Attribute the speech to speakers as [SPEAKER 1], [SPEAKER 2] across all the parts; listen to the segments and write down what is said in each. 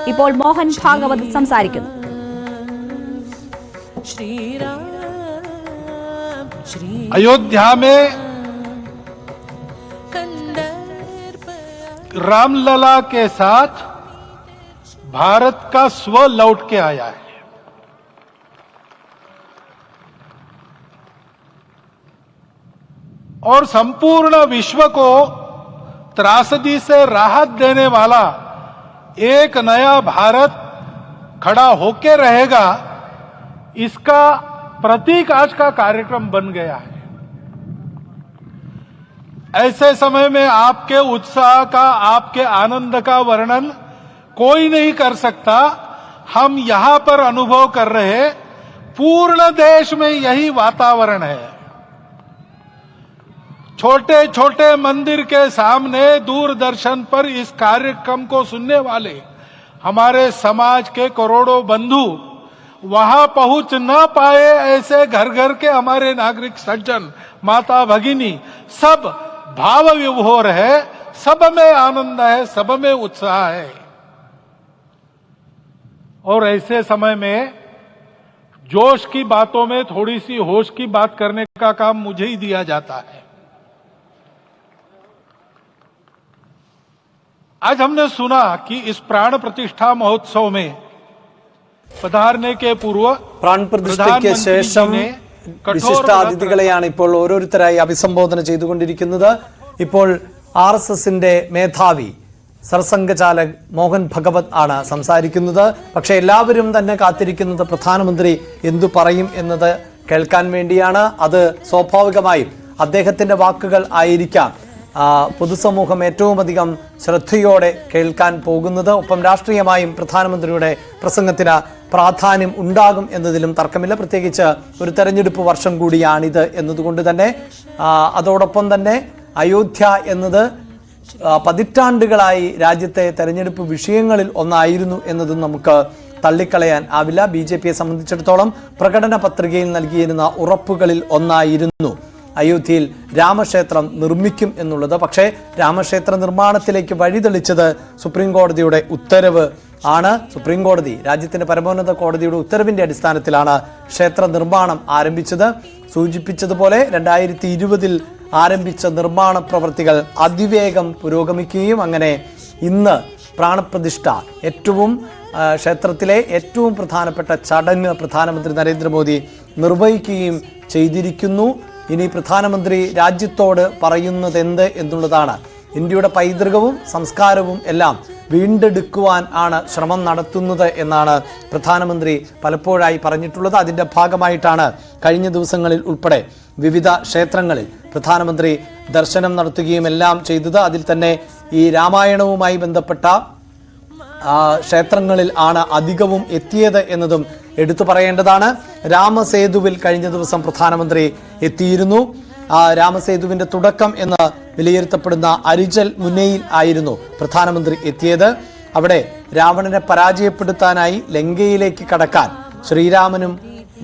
[SPEAKER 1] ഇപ്പോൾ മോഹൻ ഭാഗവത് സംസാരിക്കുന്നു
[SPEAKER 2] श्रीराम श्री
[SPEAKER 3] अयोध्या में
[SPEAKER 2] कंदर्प
[SPEAKER 3] रामलला के साथ भारत का स्व लौट के आया है और संपूर्ण विश्व को त्रासदी से राहत देने वाला एक नया भारत खड़ा होके रहेगा, इसका प्रतीक आज का कार्यक्रम बन गया है। ऐसे समय में आपके उत्साह का, आपके आनंद का वर्णन कोई नहीं कर सकता। हम यहाँ पर अनुभव कर रहे पूर्ण देश में यही वातावरण है। छोटे छोटे मंदिर के सामने दूरदर्शन पर इस कार्यक्रम को सुनने वाले हमारे समाज के करोड़ों बंधु वहाँ पहुँच न पाए ऐसे घर घर के हमारे नागरिक सज्जन, माता भगिनी, सब भाव विभोर है, सब में आनंद है, सब में उत्साह है। और ऐसे समय में जोश की बातों में थोड़ी सी होश की बात करने का काम मुझे ही दिया जाता है। आज हमने सुना कि इस प्राण प्रतिष्ठा महोत्सव में पधारने के पूर्व
[SPEAKER 4] പ്രാൺ പ്രതിഷ്ഠയ്ക്ക്
[SPEAKER 3] प्रधानमंत्री
[SPEAKER 4] ശേഷം
[SPEAKER 3] जी ने कठोर
[SPEAKER 4] വിശിഷ്ട
[SPEAKER 3] व्रत
[SPEAKER 4] അതിഥികളെയാണ് ഇപ്പോൾ ഓരോരുത്തരായി അഭിസംബോധന ചെയ്തുകൊണ്ടിരിക്കുന്നത് ഇപ്പോൾ ആർ എസ് എസിന്റെ മേധാവി സർസംഘചാലക് മോഹൻ ഭഗവത് ആണ് സംസാരിക്കുന്നത് പക്ഷെ എല്ലാവരും തന്നെ കാത്തിരിക്കുന്നത് പ്രധാനമന്ത്രി എന്തു പറയും എന്നത് കേൾക്കാൻ വേണ്ടിയാണ് അത് സ്വാഭാവികമായും അദ്ദേഹത്തിന്റെ വാക്കുകൾ ആയിരിക്കാം ആ, പൊതുസമൂഹം ഏറ്റവും അധികം ശ്രദ്ധയോടെ കേൾക്കാൻ പോകുന്നത് ഒപ്പം രാഷ്ട്രീയമായും പ്രധാനമന്ത്രിയുടെ പ്രസംഗത്തിന് പ്രാധാന്യം ഉണ്ടാകും എന്നതിലും തർക്കമില്ല. പ്രത്യേകിച്ച് ഒരു തെരഞ്ഞെടുപ്പ് വർഷം കൂടിയാണിത് എന്നതുകൊണ്ട് തന്നെ അതോടൊപ്പം തന്നെ അയോധ്യ എന്നത് പതിറ്റാണ്ടുകളായി രാജ്യത്തെ തെരഞ്ഞെടുപ്പ് വിഷയങ്ങളിൽ ഒന്നായിരുന്നു എന്നതും നമുക്ക് തള്ളിക്കളയാൻ ആവില്ല. ബി ജെ പിയെ സംബന്ധിച്ചിടത്തോളം പ്രകടന പത്രികയിൽ നൽകിയിരുന്ന ഉറപ്പുകളിൽ ഒന്നായിരുന്നു. അയോധ്യയിൽ രാമക്ഷേത്രം നിർമ്മിക്കും എന്നുള്ളത്. പക്ഷേ രാമക്ഷേത്ര നിർമ്മാണത്തിലേക്ക് വഴിതെളിച്ചത് സുപ്രീം കോടതിയുടെ ഉത്തരവ് ആണ്. സുപ്രീം കോടതി രാജ്യത്തിന്റെ പരമോന്നത കോടതിയുടെ ഉത്തരവിന്റെ അടിസ്ഥാനത്തിലാണ് ക്ഷേത്ര നിർമ്മാണം ആരംഭിച്ചത്. സൂചിപ്പിച്ചതുപോലെ രണ്ടായിരത്തി ഇരുപതിൽ ആരംഭിച്ച നിർമ്മാണ പ്രവൃത്തികൾ അതിവേഗം പുരോഗമിക്കുകയും അങ്ങനെ ഇന്ന് പ്രാണപ്രതിഷ്ഠ ഏറ്റവും ക്ഷേത്രത്തിലെ ഏറ്റവും പ്രധാനപ്പെട്ട ചടങ്ങ് പ്രധാനമന്ത്രി നരേന്ദ്രമോദി നിർവഹിക്കുകയും ചെയ്തിരിക്കുന്നു. ഇനി പ്രധാനമന്ത്രി രാജ്യത്തോട് പറയുന്നത് എന്ത് എന്നുള്ളതാണ്. ഇന്ത്യയുടെ പൈതൃകവും സംസ്കാരവും എല്ലാം വീണ്ടെടുക്കുവാൻ ആണ് ശ്രമം നടത്തുന്നത് എന്നാണ് പ്രധാനമന്ത്രി പലപ്പോഴായി പറഞ്ഞിട്ടുള്ളത്. അതിന്റെ ഭാഗമായിട്ടാണ് കഴിഞ്ഞ ദിവസങ്ങളിൽ ഉൾപ്പെടെ വിവിധ ക്ഷേത്രങ്ങളിൽ പ്രധാനമന്ത്രി ദർശനം നടത്തുകയും എല്ലാം ചെയ്തത്. അതിൽ തന്നെ ഈ രാമായണവുമായി ബന്ധപ്പെട്ട ക്ഷേത്രങ്ങളിൽ ആണ് അധികവും എത്തിയത് എന്നതും എടുത്തു പറയേണ്ടതാണ്. രാമസേതുവിൽ കഴിഞ്ഞ ദിവസം പ്രധാനമന്ത്രി എത്തിയിരുന്നു. രാമസേതുവിന്റെ തുടക്കം എന്ന് വിലയിരുത്തപ്പെടുന്ന അരിജൽ മുന്നയിൽ ആയിരുന്നു പ്രധാനമന്ത്രി എത്തിയത്. അവിടെ രാവണനെ പരാജയപ്പെടുത്താനായി ലങ്കയിലേക്ക് കടക്കാൻ ശ്രീരാമനും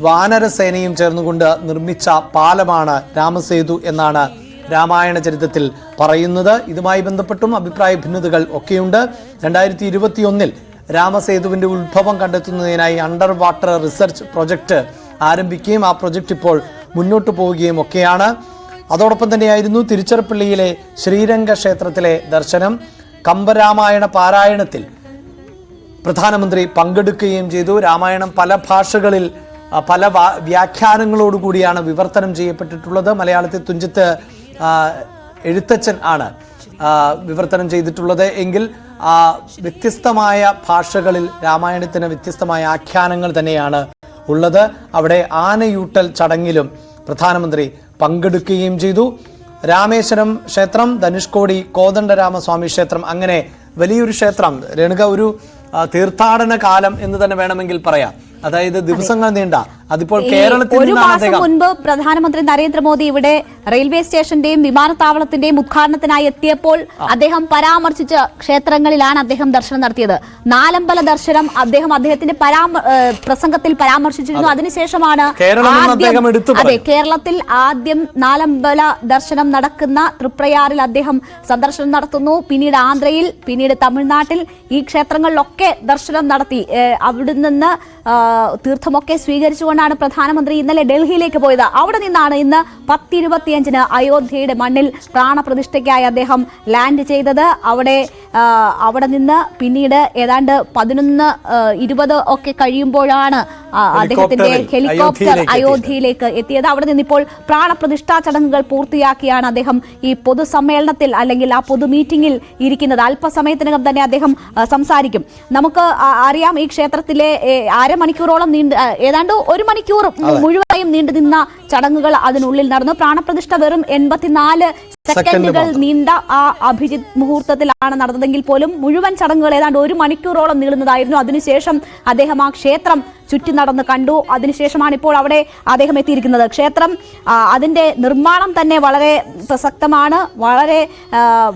[SPEAKER 4] വാനരസേനയും ചേർന്നുകൊണ്ട് നിർമ്മിച്ച പാലമാണ് രാമസേതു എന്നാണ് രാമായണ ചരിത്രത്തിൽ പറയുന്നത്. ഇതുമായി ബന്ധപ്പെട്ടും അഭിപ്രായ ഭിന്നതകൾ ഒക്കെയുണ്ട്. രണ്ടായിരത്തി ഇരുപത്തിയൊന്നിൽ രാമസേതുവിന്റെ ഉത്ഭവം കണ്ടെത്തുന്നതിനായി അണ്ടർ വാട്ടർ റിസർച്ച് പ്രൊജക്ട് ആരംഭിക്കുകയും ആ പ്രൊജക്ട് ഇപ്പോൾ മുന്നോട്ട് പോവുകയും ഒക്കെയാണ്. അതോടൊപ്പം തന്നെയായിരുന്നു തിരുച്ചിറപ്പള്ളിയിലെ ശ്രീരംഗ ക്ഷേത്രത്തിലെ ദർശനം. കമ്പരാമായണ പാരായണത്തിൽ പ്രധാനമന്ത്രി പങ്കെടുക്കുകയും ചെയ്തു. രാമായണം പല ഭാഷകളിൽ പല വ്യാഖ്യാനങ്ങളോടുകൂടിയാണ് വിവർത്തനം ചെയ്യപ്പെട്ടിട്ടുള്ളത്. മലയാളത്തിൽ തുഞ്ചത്ത് എഴുത്തച്ഛൻ ആണ് വിവർത്തനം ചെയ്തിട്ടുള്ളത്. എങ്കിൽ വ്യത്യസ്തമായ ഭാഷകളിൽ രാമായണത്തിന് വ്യത്യസ്തമായ ആഖ്യാനങ്ങൾ തന്നെയാണ് ഉള്ളത്. അവിടെ ആനയൂട്ടൽ ചടങ്ങിലും പ്രധാനമന്ത്രി പങ്കെടുക്കുകയും ചെയ്തു. രാമേശ്വരം ക്ഷേത്രം ധനുഷ്കോടി കോദണ്ഡരാമസ്വാമി ക്ഷേത്രം അങ്ങനെ വലിയൊരു ക്ഷേത്രം. രേണുക ഒരു തീർത്ഥാടന കാലം എന്ന് തന്നെ വേണമെങ്കിൽ പറയാം. അതായത് ദിവസങ്ങൾ നീണ്ട. അതിപ്പോൾ കേരളത്തിൽ
[SPEAKER 1] ഒരു മാസം മുൻപ് പ്രധാനമന്ത്രി നരേന്ദ്രമോദി ഇവിടെ റെയിൽവേ സ്റ്റേഷന്റെയും വിമാനത്താവളത്തിന്റെയും ഉദ്ഘാടനത്തിനായി എത്തിയപ്പോൾ അദ്ദേഹം പരാമർശിച്ച ക്ഷേത്രങ്ങളിലാണ് അദ്ദേഹം ദർശനം നടത്തിയത്. നാലമ്പല ദർശനം അദ്ദേഹം അദ്ദേഹത്തിന്റെ പ്രസംഗത്തിൽ പരാമർശിച്ചിരുന്നു. അതിനുശേഷമാണ് അതെ കേരളത്തിൽ ആദ്യം നാലമ്പല ദർശനം നടക്കുന്ന തൃപ്രയാറിൽ അദ്ദേഹം സന്ദർശനം നടത്തുന്നു. പിന്നീട് ആന്ധ്രയിൽ പിന്നീട് തമിഴ്നാട്ടിൽ ഈ ക്ഷേത്രങ്ങളിലൊക്കെ ദർശനം നടത്തി. അവിടെ നിന്ന് ആ, തീർത്ഥമൊക്കെ സ്വീകരിച്ചുകൊണ്ടാണ് പ്രധാനമന്ത്രി ഇന്നലെ ഡൽഹിയിലേക്ക് പോയത്. അവിടെ നിന്നാണ് ഇന്ന് പത്തിരുപത്തിയഞ്ചിന് അയോധ്യയുടെ മണ്ണിൽ പ്രാണപ്രതിഷ്ഠയ്ക്കായി അദ്ദേഹം ലാൻഡ് ചെയ്തത്. അവിടെ അവിടെ നിന്ന് പിന്നീട് ഏതാണ്ട് പതിനൊന്ന് ഇരുപത് ഒക്കെ കഴിയുമ്പോഴാണ് അദ്ദേഹത്തിന്റെ ഹെലികോപ്റ്റർ
[SPEAKER 4] അയോധ്യയിലേക്ക്
[SPEAKER 1] എത്തിയത്. അവിടെ നിന്ന് ഇപ്പോൾ പ്രാണപ്രതിഷ്ഠാ ചടങ്ങുകൾ പൂർത്തിയാക്കിയാണ് അദ്ദേഹം ഈ പൊതുസമ്മേളനത്തിൽ അല്ലെങ്കിൽ ആ പൊതു മീറ്റിംഗിൽ ഇരിക്കുന്നത്. അല്പസമയത്തിനകം തന്നെ അദ്ദേഹം സംസാരിക്കും. നമുക്ക് അറിയാം ഈ ക്ഷേത്രത്തിലെ ഏ, അരമണിക്കൂറോളം നീണ്ട് ഏതാണ്ട് ഒരു മണിക്കൂർ മുഴുവനായും നീണ്ടു നിന്ന ചടങ്ങുകൾ അതിനുള്ളിൽ നടന്നു. പ്രാണപ്രതിഷ്ഠ വെറും എൺപത്തിനാല് സെക്കൻഡുകൾ നീണ്ട ആ അഭിജിത് മുഹൂർത്തത്തിലാണ് നടന്നതെങ്കിൽ പോലും മുഴുവൻ ചടങ്ങുകൾ ഏതാണ്ട് ഒരു മണിക്കൂറോളം നീളുന്നതായിരുന്നു. അതിനുശേഷം അദ്ദേഹം ആ ക്ഷേത്രം ചുറ്റി നടന്ന് കണ്ടു. അതിനുശേഷമാണ് ഇപ്പോൾ അവിടെ അദ്ദേഹം എത്തിയിരിക്കുന്നത്. ക്ഷേത്രം അതിന്റെ നിർമ്മാണം തന്നെ വളരെ പ്രസക്തമാണ്. വളരെ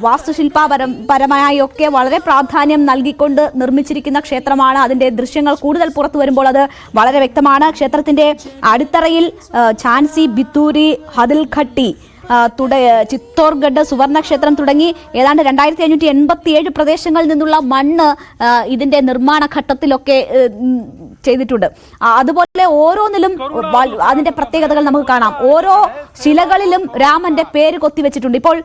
[SPEAKER 1] വാസ്തുശില്പപരം പരമായി ഒക്കെ വളരെ പ്രാധാന്യം നൽകിക്കൊണ്ട് നിർമ്മിച്ചിരിക്കുന്ന ക്ഷേത്രമാണ്. അതിന്റെ ദൃശ്യങ്ങൾ കൂടുതൽ പുറത്തു വരുമ്പോൾ അത് വളരെ വ്യക്തമാണ്. ക്ഷേത്രത്തിന്റെ അടിത്തറയിൽ ഝാൻസി ബിത്തൂരി ഹദിൽഘട്ടി തുട ചിത്തോർഗഡ് സുവർണക്ഷേത്രം തുടങ്ങി. ഏതാണ്ട് രണ്ടായിരത്തി അഞ്ഞൂറ്റി എൺപത്തി ഏഴ് പ്രദേശങ്ങളിൽ നിന്നുള്ള മണ്ണ് ഇതിന്റെ നിർമ്മാണ ഘട്ടത്തിലൊക്കെ ചെയ്തിട്ടുണ്ട്. അതുപോലെ ഓരോന്നിലും അതിന്റെ പ്രത്യേകതകൾ നമുക്ക് കാണാം. ഓരോ ശിലകളിലും രാമന്റെ പേര് കൊത്തിവെച്ചിട്ടുണ്ട്. ഇപ്പോൾ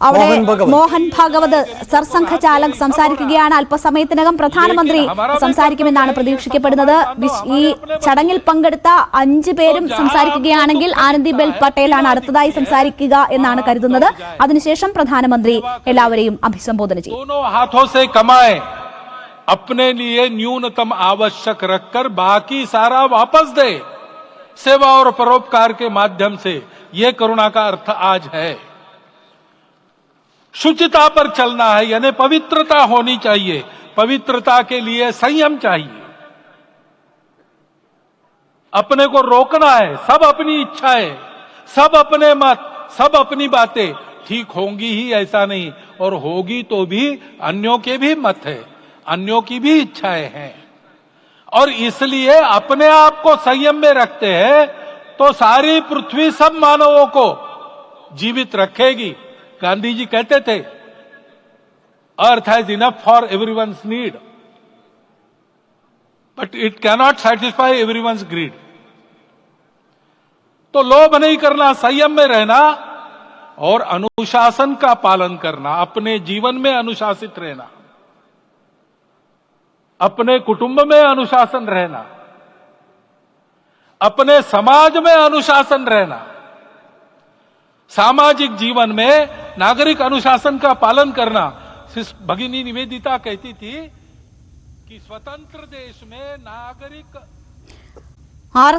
[SPEAKER 1] അവിടെ
[SPEAKER 4] മോഹൻ ഭഗവത്.
[SPEAKER 1] മോഹൻ ഭാഗവത് സർസംഘ ചാലക് സംസാരിക്കുകയാണ് അല്പസമയത്തിനകം പ്രധാനമന്ത്രി സംസാരിക്കുമെന്നാണ് പ്രതീക്ഷിക്കപ്പെടുന്നത് വിശ്- ഈ ചടങ്ങിൽ പങ്കെടുത്ത അഞ്ച് പേരും സംസാരിക്കുകയാണെങ്കിൽ ആനന്ദിബെൽ പട്ടേലാണ് അടുത്തതായി സംസാരിക്കുക എന്നാണ് കരുതുന്നത് അതിനുശേഷം പ്രധാനമന്ത്രി എല്ലാവരെയും അഭിസംബോധന ചെയ്യും
[SPEAKER 3] दोनों हाथों से कमाए अपने लिए न्यूनतम आवश्यक रखकर बाकी सारा वापस दे सेवा और परोपकार के माध्यम से ये करुणा का अर्थ आज है शुचिता पर चलना है, यानी पवित्रता होनी चाहिए। पवित्रता के लिए संयम चाहिए। अपने को रोकना है, सब अपनी इच्छाएँ सब अपने मत, सब अपनी बातें। ठीक होंगी ही ऐसा नहीं, और होगी तो भी अन्यों के भी मत है, अन्यों की भी इच्छाएँ हैं। और इसलिए अपने आप को संयम में रखते हैं तो सारी पृथ्वी सब मानवों को जीवित रखेगी। गांधी जी कहते थे earth has enough for everyone's need but it cannot satisfy everyone's greed तो लोभ नहीं करना, संयम में रहना और अनुशासन का पालन करना, अपने जीवन में अनुशासित रहना, अपने कुटुंब में अनुशासन रहना, अपने समाज में अनुशासन रहना, सामाजिक जीवन में नागरिक अनुशासन का पालन करना। भगिनी निवेदिता कहती थी कि स्वतंत्र देश में नागरिक
[SPEAKER 1] हाँ,